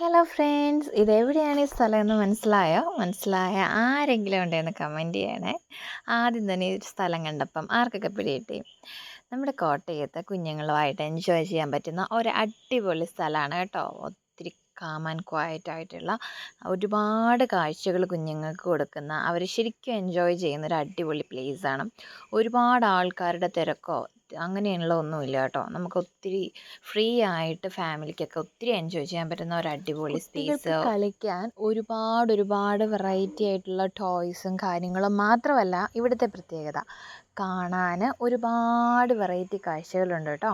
Hello friends ഇതെവിടെയാണ് ഈ സ്ഥലം എന്ന് മനസ്സിലായോ? മനസ്സിലായ ആരെങ്കിലും ഉണ്ടെന്ന് കമന്റ് ചെയ്യണേ. ആദ്യം തന്നെ ഈ സ്ഥലം കണ്ടപ്പം ആർക്കൊക്കെ പിടികിട്ടി? നമ്മുടെ കോട്ടയത്ത് കുഞ്ഞുങ്ങളുമായിട്ട് എൻജോയ് ചെയ്യാൻ പറ്റുന്ന ഒരു അടിപൊളി സ്ഥലമാണ് കേട്ടോ. ഒത്തിരി കാം ആൻഡ് ക്വയറ്റ് ആയിട്ടുള്ള ഒരുപാട് കാഴ്ചകൾ കുഞ്ഞുങ്ങൾക്ക് കൊടുക്കുന്ന അവർ ശരിക്കും എൻജോയ് ചെയ്യുന്ന ഒരു അടിപൊളി പ്ലേസാണ് ഒരുപാട് ആൾക്കാരുടെ തിരക്കോ അങ്ങനെയുള്ള ഒന്നുമില്ല കേട്ടോ. നമുക്ക് ഒത്തിരി ഫ്രീ ആയിട്ട് ഫാമിലിക്കൊക്കെ ഒത്തിരി എൻജോയ് ചെയ്യാൻ പറ്റുന്ന ഒരു അടിപൊളി സ്പേസ്. കളിക്കാൻ ഒരുപാട് ഒരുപാട് വെറൈറ്റി ആയിട്ടുള്ള ടോയ്സും കാര്യങ്ങളും മാത്രമല്ല ഇവിടുത്തെ പ്രത്യേകത. കാണാൻ ഒരുപാട് വെറൈറ്റി കാഴ്ചകളുണ്ട് കേട്ടോ.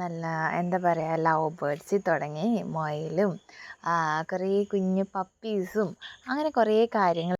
നല്ല എന്താ പറയുക ലവ് ബേർഡ്സിൽ തുടങ്ങി മൊയിലും കുറേ കുഞ്ഞു പപ്പീസും അങ്ങനെ കുറേ കാര്യങ്ങൾ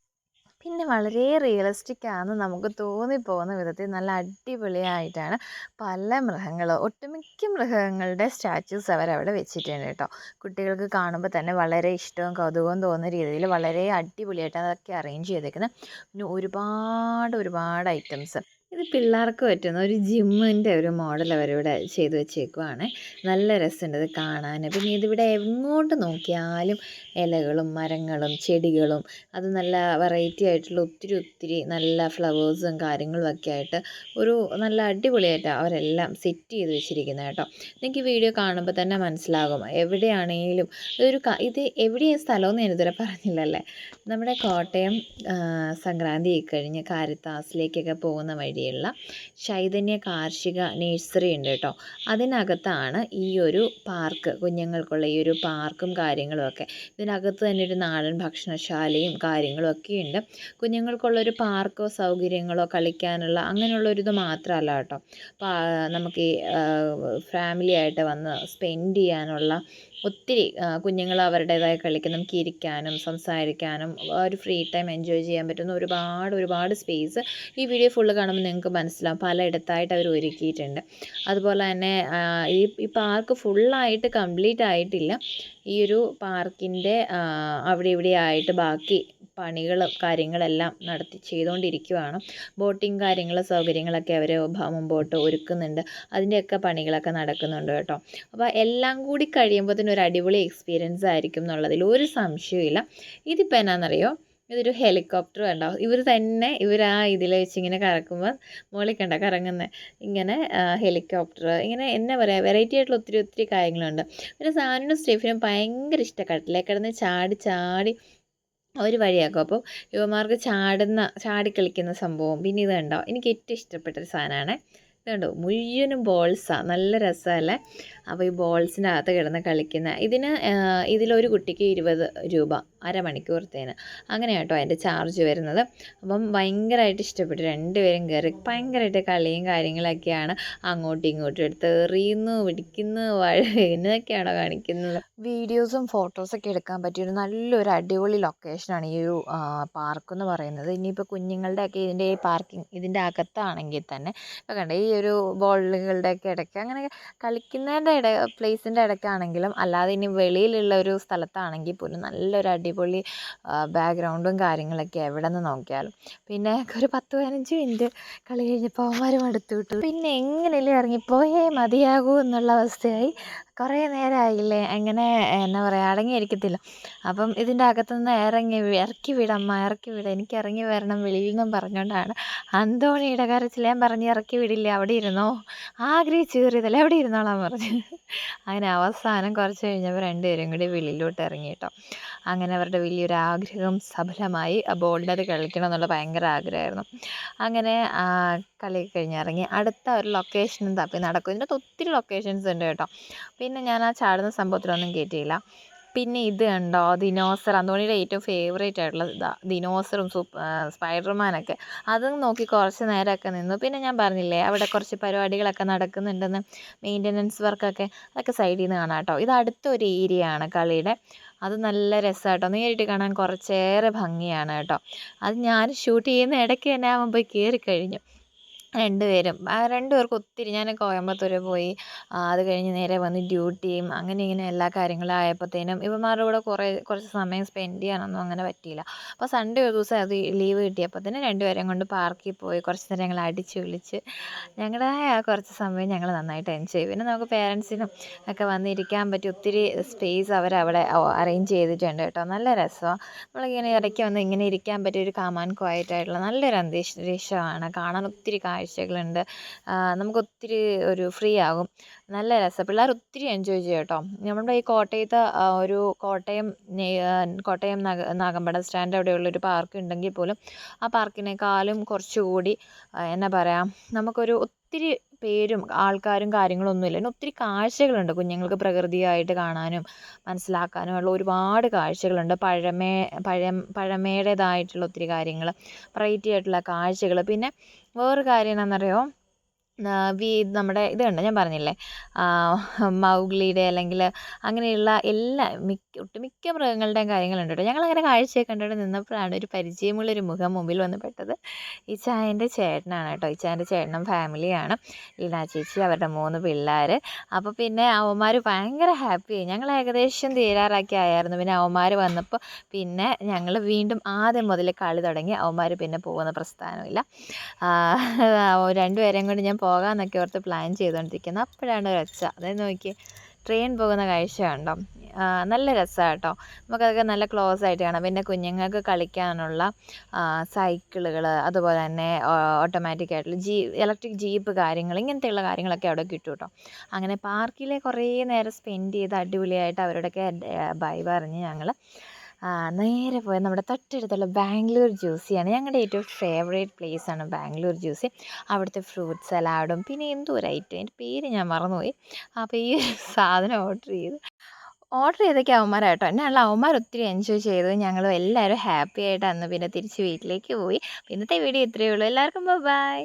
പിന്നെ വളരെ റിയലിസ്റ്റിക് ആണെന്ന് നമുക്ക് തോന്നിപ്പോകുന്ന വിധത്തിൽ നല്ല അടിപൊളിയായിട്ടാണ് പല മൃഗങ്ങൾ ഒട്ടുമിക്ക മൃഗങ്ങളുടെ സ്റ്റാച്യൂസ് അവരവിടെ വെച്ചിട്ടുണ്ട് കേട്ടോ. കുട്ടികൾക്ക് കാണുമ്പോൾ തന്നെ വളരെ ഇഷ്ടവും കൗതുകവും തോന്നുന്ന രീതിയിൽ വളരെ അടിപൊളിയായിട്ടാണ് അതൊക്കെ അറേഞ്ച് ചെയ്തേക്കുന്നത് പിന്നെ ഒരുപാട് ഒരുപാട് ഐറ്റംസ് ഇത് പിള്ളേർക്ക് പറ്റുന്ന ഒരു ജിമ്മിന്റെ ഒരു മോഡൽ അവരിവിടെ ചെയ്തു വെച്ചേക്കുവാണ്. നല്ല രസമുണ്ട് ഇത് കാണാൻ. പിന്നെ ഇതിവിടെ എങ്ങോട്ട് നോക്കിയാലും ഇലകളും മരങ്ങളും ചെടികളും അത് നല്ല വെറൈറ്റി ആയിട്ടുള്ള ഒത്തിരി ഒത്തിരി നല്ല ഫ്ലവേഴ്സും കാര്യങ്ങളും ഒക്കെ ആയിട്ട് ഒരു നല്ല അടിപൊളിയായിട്ടാണ് അവരെല്ലാം സെറ്റ് ചെയ്ത് വെച്ചിരിക്കുന്നത് കേട്ടോ. നിങ്ങൾക്ക് വീഡിയോ കാണുമ്പോൾ തന്നെ മനസ്സിലാകും എവിടെയാണെങ്കിലും ഒരു ഇത് എവിടെയാണ് സ്ഥലമെന്ന് ഞാൻ ഇതുവരെ പറഞ്ഞില്ലല്ലേ? നമ്മുടെ കോട്ടയം സംക്രാന്തി കഴിഞ്ഞ് കാരിത്താസിലേക്കൊക്കെ പോകുന്ന വഴിയുള്ള ചൈതന്യ കാർഷിക നേഴ്സറി ഉണ്ട് കേട്ടോ. അതിനകത്താണ് ഈ ഒരു പാർക്ക് കുഞ്ഞുങ്ങൾക്കുള്ള ഈ ഒരു പാർക്കും കാര്യങ്ങളും ഒക്കെ. ഇതിനകത്ത് തന്നെ ഒരു നാടൻ ഭക്ഷണശാലയും കാര്യങ്ങളും ഒക്കെ ഉണ്ട്. കുഞ്ഞുങ്ങൾക്കുള്ള ഒരു പാർക്കോ സൗകര്യങ്ങളോ കളിക്കാനുള്ള അങ്ങനെയുള്ള ഒരു ഇത് മാത്രമല്ല കേട്ടോ. നമുക്ക് ഈ ഫാമിലി ആയിട്ട് വന്ന് സ്പെൻഡ് ചെയ്യാനുള്ള ഒത്തിരി കുഞ്ഞുങ്ങൾ അവരുടേതായ കളിക്ക് നമുക്ക് ഇരിക്കാനും സംസാരിക്കാനും ഒരു ഫ്രീ ടൈം എൻജോയ് ചെയ്യാൻ പറ്റുന്ന ഒരുപാട് ഒരുപാട് സ്പേസ് ഈ വീഡിയോ ഫുള്ള് കാണുമ്പോൾ മനസ്സിലാവും. പലയിടത്തായിട്ട് അവർ ഒരുക്കിയിട്ടുണ്ട്. അതുപോലെ തന്നെ ഈ ഈ പാർക്ക് ഫുള്ളായിട്ട് കംപ്ലീറ്റ് ആയിട്ടില്ല. ഈ ഒരു പാർക്കിന്റെ അവിടെ ഇവിടെ ആയിട്ട് ബാക്കി പണികൾ കാര്യങ്ങളെല്ലാം നടത്തി ചെയ്തുകൊണ്ടിരിക്കുവാണ് ബോട്ടിങ് കാര്യങ്ങൾ സൗകര്യങ്ങളൊക്കെ അവർ മുമ്പോട്ട് ഒരുക്കുന്നുണ്ട്. അതിന്റെയൊക്കെ പണികളൊക്കെ നടക്കുന്നുണ്ട് കേട്ടോ. അപ്പോൾ എല്ലാം കൂടി കഴിയുമ്പോൾ തന്നെ ഒരു അടിപൊളി എക്സ്പീരിയൻസ് ആയിരിക്കും എന്നുള്ളതിൽ ഒരു സംശയമില്ല ഇതിപ്പോൾ എന്നാണെന്നറിയോ ഇതൊരു ഹെലികോപ്റ്റർ കണ്ടോ ഇവർ തന്നെ ഇവർ ആ ഇതിൽ വെച്ച് ഇങ്ങനെ കറക്കുമ്പോൾ മുകളിൽ കണ്ട കറങ്ങുന്നത് ഇങ്ങനെ ഹെലികോപ്റ്റർ. ഇങ്ങനെ എന്നാ പറയുക വെറൈറ്റി ആയിട്ടുള്ള ഒത്തിരി ഒത്തിരി കാര്യങ്ങളുണ്ട്. പിന്നെ സാനിനും സ്റ്റീഫിനും ഭയങ്കര ഇഷ്ടം കട്ടിലേ കിടന്ന് ചാടി ചാടി ഒരു വഴിയാക്കും. അപ്പോൾ യുവമാർക്ക് ചാടുന്ന ചാടി കളിക്കുന്ന സംഭവം. പിന്നെ ഇത് കണ്ടോ? എനിക്ക് ഏറ്റവും ഇഷ്ടപ്പെട്ട സാധനമാണ്. ഇത് കണ്ടോ? മുഴുവനും ബോൾസാണ് നല്ല രസമല്ലേ? അപ്പോൾ ഈ ബോൾസിന്റെ അകത്ത് കിടന്ന് കളിക്കുന്ന ഇതിന് ഇതിലൊരു കുട്ടിക്ക് ഇരുപത് രൂപ അരമണിക്കൂറത്തേന് അങ്ങനെ കേട്ടോ അതിന്റെ ചാർജ് വരുന്നത്. അപ്പം ഭയങ്കരമായിട്ട് ഇഷ്ടപ്പെട്ടു. രണ്ടുപേരും കയറി ഭയങ്കരമായിട്ട് കളിയും കാര്യങ്ങളൊക്കെയാണ് അങ്ങോട്ടും ഇങ്ങോട്ടും എടുത്ത് എറിയുന്നു പിടിക്കുന്നു എന്നൊക്കെയാണോ കാണിക്കുന്നത്. വീഡിയോസും ഫോട്ടോസൊക്കെ എടുക്കാൻ പറ്റിയൊരു നല്ലൊരു അടിപൊളി ലൊക്കേഷനാണ് ഈ ഒരു പാർക്ക് എന്ന് പറയുന്നത്. ഇനിയിപ്പോൾ കുഞ്ഞുങ്ങളുടെയൊക്കെ ഇതിന്റെ ഈ പാർക്കിംഗ് ഇതിന്റെ അകത്താണെങ്കിൽ തന്നെ. ഇപ്പോൾ കണ്ടേ ഈ ഒരു ബോളുകളുടെയൊക്കെ ഇടയ്ക്ക് അങ്ങനെ കളിക്കുന്നതിന്റെ ഇട പ്ലേസിന്റെ ഇടയ്ക്കാണെങ്കിലും അല്ലാതെ ഇനി വെളിയിലുള്ള ഒരു സ്ഥലത്താണെങ്കിൽ പോലും നല്ലൊരു അടിപൊളി ബാക്ക്ഗ്രൗണ്ടും കാര്യങ്ങളൊക്കെ എവിടെ നിന്ന് നോക്കിയാലും. പിന്നെ ഒരു പത്ത് പതിനഞ്ച് മിനിറ്റ് കളി കഴിഞ്ഞപ്പോൾ അവന്മാരും അടുത്തു വിട്ടു. പിന്നെ എങ്ങനെയല്ലേ ഇറങ്ങിപ്പോയേ മതിയാകൂ എന്നുള്ള അവസ്ഥയായി. കുറേ നേരമായില്ലേ അങ്ങനെ എന്നാ പറയുക അടങ്ങിയിരിക്കത്തില്ല. അപ്പം ഇതിന്റെ അകത്തുനിന്ന് ഇറങ്ങി ഇറക്കി വിടമ്മ ഇറക്കി വിട. എനിക്ക് ഇറങ്ങി വരണം വെളിയിൽ നിന്നും പറഞ്ഞുകൊണ്ടാണ് അന്തോണിയുടെ കരച്ചിൽ ഞാൻ പറഞ്ഞ് ഇറക്കി വിടില്ലേ? അവിടെ ഇരുന്നോ? ആഗ്രഹിച്ച് കയറിയതല്ലേ അവിടെ ഇരുന്നോളാൻ പറഞ്ഞു. അങ്ങനെ അവസാനം കുറച്ച് കഴിഞ്ഞപ്പോൾ രണ്ടുപേരും കൂടി വെളിയിലോട്ട് ഇറങ്ങി കേട്ടോ. അങ്ങനെ അവരുടെ വലിയൊരു ആഗ്രഹം സഫലമായി. ബോളിന്റെ കളിക്കണം എന്നുള്ള ഭയങ്കര ആഗ്രഹമായിരുന്നു. അങ്ങനെ കളി കഴിഞ്ഞിറങ്ങി അടുത്ത ഒരു ലൊക്കേഷനും തപ്പി നടക്കും. ഇതിനകത്ത് ഒത്തിരി ലൊക്കേഷൻസ് ഉണ്ട് കേട്ടോ. പിന്നെ ഞാൻ ആ ചാടുന്ന സംഭവത്തിലൊന്നും കയറ്റിയില്ല പിന്നെ ഇത് കണ്ടോ? ദിനോസർ അന്തോണിയുടെ ഏറ്റവും ഫേവറേറ്റ് ആയിട്ടുള്ള ഇതാ ദിനോസറും സൂപ്പ് സ്പൈഡർമാനൊക്കെ. അതും നോക്കി കുറച്ച് നേരമൊക്കെ നിന്നു. പിന്നെ ഞാൻ പറഞ്ഞില്ലേ അവിടെ കുറച്ച് പരിപാടികളൊക്കെ നടക്കുന്നുണ്ടെന്ന് മെയിന്റനൻസ് വർക്കൊക്കെ അതൊക്കെ സൈഡിൽ നിന്ന് കാണാം കേട്ടോ. ഇത് അടുത്തൊരു ഏരിയ ആണ് കളിയുടെ. അത് നല്ല രസമാണ് കേട്ടോ നേരിട്ട് കാണാൻ കുറച്ചേറെ ഭംഗിയാണ് കേട്ടോ. അത് ഞാൻ ഷൂട്ട് ചെയ്യുന്ന ഇടയ്ക്ക് തന്നെ പോയി കയറി കഴിഞ്ഞു രണ്ടുപേരും. ആ രണ്ടുപേർക്കും ഒത്തിരി ഞാൻ കോയമ്പത്തൂർ പോയി അത് കഴിഞ്ഞ് നേരെ വന്ന് ഡ്യൂട്ടിയും അങ്ങനെ ഇങ്ങനെ എല്ലാ കാര്യങ്ങളും ആയപ്പോഴത്തേനും ഇവന്മാരുടെ കൂടെ കുറേ കുറച്ച് സമയം സ്പെൻഡ് ചെയ്യാനൊന്നും അങ്ങനെ പറ്റിയില്ല. അപ്പോൾ സൺഡേ ഒരു ദിവസം അത് ലീവ് കിട്ടിയപ്പോഴത്തേനും രണ്ടുപേരെയും കൊണ്ട് പാർക്കിൽ പോയി കുറച്ച് നേരം ഞങ്ങൾ അടിച്ച് വിളിച്ച് ഞങ്ങളുടെ ആ കുറച്ച് സമയം ഞങ്ങൾ നന്നായിട്ട് എൻജോയ് ചെയ്യും പിന്നെ നമുക്ക് പേരൻസിനും ഒക്കെ വന്നിരിക്കാൻ പറ്റി ഒത്തിരി സ്പേസ് അവരവിടെ അറേഞ്ച് ചെയ്തിട്ടുണ്ട് കേട്ടോ. നല്ല രസമാണ് നമ്മളിങ്ങനെ ഇടയ്ക്ക് വന്ന് ഇങ്ങനെ ഇരിക്കാൻ പറ്റിയ ഒരു കാമാൻ ക്വയറ്റ് ആയിട്ടുള്ള നല്ലൊരു അന്തരീക്ഷമാണ്. കാണാൻ ഒത്തിരി കാഴ്ചകളുണ്ട് നമുക്ക് ഒത്തിരി ഒരു ഫ്രീ ആകും. നല്ല രസം. പിള്ളേർ ഒത്തിരി എൻജോയ് ചെയ്യും കേട്ടോ. നമ്മുടെ ഈ കോട്ടയത്തെ ഒരു കോട്ടയം കോട്ടയം നാഗമ്പടം സ്റ്റാൻഡ് അവിടെയുള്ള ഒരു പാർക്ക് ഉണ്ടെങ്കിൽ പോലും ആ പാർക്കിനേക്കാളും കുറച്ചുകൂടി എന്നാ പറയുക നമുക്കൊരു ഒത്തിരി പേരും ആൾക്കാരും കാര്യങ്ങളും ഒന്നുമില്ല പിന്നെ ഒത്തിരി കാഴ്ചകളുണ്ട് കുഞ്ഞുങ്ങൾക്ക് പ്രകൃതിയായിട്ട് കാണാനും മനസ്സിലാക്കാനും ഉള്ള ഒരുപാട് കാഴ്ചകളുണ്ട്. പഴമേ പഴം പഴമയുടേതായിട്ടുള്ള ഒത്തിരി കാര്യങ്ങൾ വെറൈറ്റി ആയിട്ടുള്ള കാഴ്ചകൾ പിന്നെ വേറൊരു കാര്യം എന്നാണെന്നറിയോ വി നമ്മുടെ ഇത് കണ്ടോ? ഞാൻ പറഞ്ഞില്ലേ? മൗഗ്ലിയുടെ അല്ലെങ്കിൽ അങ്ങനെയുള്ള എല്ലാ മിക്ക ഒട്ടുമിക്ക മൃഗങ്ങളുടെയും കാര്യങ്ങളുണ്ട് കേട്ടോ. ഞങ്ങളങ്ങനെ കാഴ്ചയൊക്കെ കണ്ടിട്ട് നിന്നപ്പോഴാണ് ഒരു പരിചയമുള്ളൊരു മുഖം മുമ്പിൽ വന്ന് പെട്ടത്. ഈ ഇച്ചായന്റെ ചേട്ടനാണ് കേട്ടോ. ഇച്ചായന്റെ ചേട്ടനും ഫാമിലിയാണ് ലീന ചേച്ചി അവരുടെ മൂന്ന് പിള്ളേർ അപ്പോൾ പിന്നെ അവന്മാർ ഭയങ്കര ഹാപ്പിയായി ഞങ്ങൾ ഏകദേശം തീരാറാക്കി ആയായിരുന്നു. പിന്നെ അവന്മാർ വന്നപ്പോൾ പിന്നെ ഞങ്ങൾ വീണ്ടും ആദ്യം മുതൽ കളി തുടങ്ങി. അവന്മാർ പിന്നെ പോകുന്ന പ്രസ്ഥാനമില്ല. രണ്ടുപേരെയും കൊണ്ട് ഞാൻ പോകാമെന്നൊക്കെ ഓർത്ത് പ്ലാൻ ചെയ്തുകൊണ്ടിരിക്കുന്നത് അപ്പോഴാണ് ഒരു ഒച്ച അതായത് നോക്കി ട്രെയിൻ പോകുന്ന കാഴ്ച നല്ല രസമാണ് കേട്ടോ നമുക്കതൊക്കെ നല്ല ക്ലോസ് ആയിട്ട് കാണാം. പിന്നെ കുഞ്ഞുങ്ങൾക്ക് കളിക്കാനുള്ള സൈക്കിളുകൾ അതുപോലെ തന്നെ ഓട്ടോമാറ്റിക് ആയിട്ടുള്ള ജീ ഇലക്ട്രിക് ജീപ്പ് കാര്യങ്ങൾ ഇങ്ങനത്തെയുള്ള കാര്യങ്ങളൊക്കെ അവിടെ കിട്ടും കേട്ടോ. അങ്ങനെ പാർക്കിലെ കുറേ നേരം സ്പെൻഡ് ചെയ്ത് അടിപൊളിയായിട്ട് അവരോടൊക്കെ ബൈ പറഞ്ഞ് ഞങ്ങൾ നേരെ പോയ നമ്മുടെ തൊട്ടടുത്തുള്ള ബാംഗ്ലൂർ ജ്യൂസിയാണ് ഞങ്ങളുടെ ഏറ്റവും ഫേവറേറ്റ് പ്ലേസാണ് ബാംഗ്ലൂർ ജ്യൂസി. അവിടുത്തെ ഫ്രൂട്ട് സലാഡും പിന്നെ എന്തോ ഒരു ഐറ്റം എന്റെ പേര് ഞാൻ മറന്നുപോയി. അപ്പോൾ ഈ സാധനം ഓർഡർ ചെയ്ത്. ഓർഡർ ചെയ്തൊക്കെ അവന്മാരാട്ടോ. ഉള്ള അവന്മാർ ഒത്തിരി എൻജോയ് ചെയ്തു. ഞങ്ങളും എല്ലാവരും ഹാപ്പി ആയിട്ട് അന്ന് പിന്നെ തിരിച്ച് വീട്ടിലേക്ക് പോയി. ഇന്നത്തെ വീഡിയോ ഇത്രയേ ഉള്ളൂ. എല്ലാവർക്കും ബൈ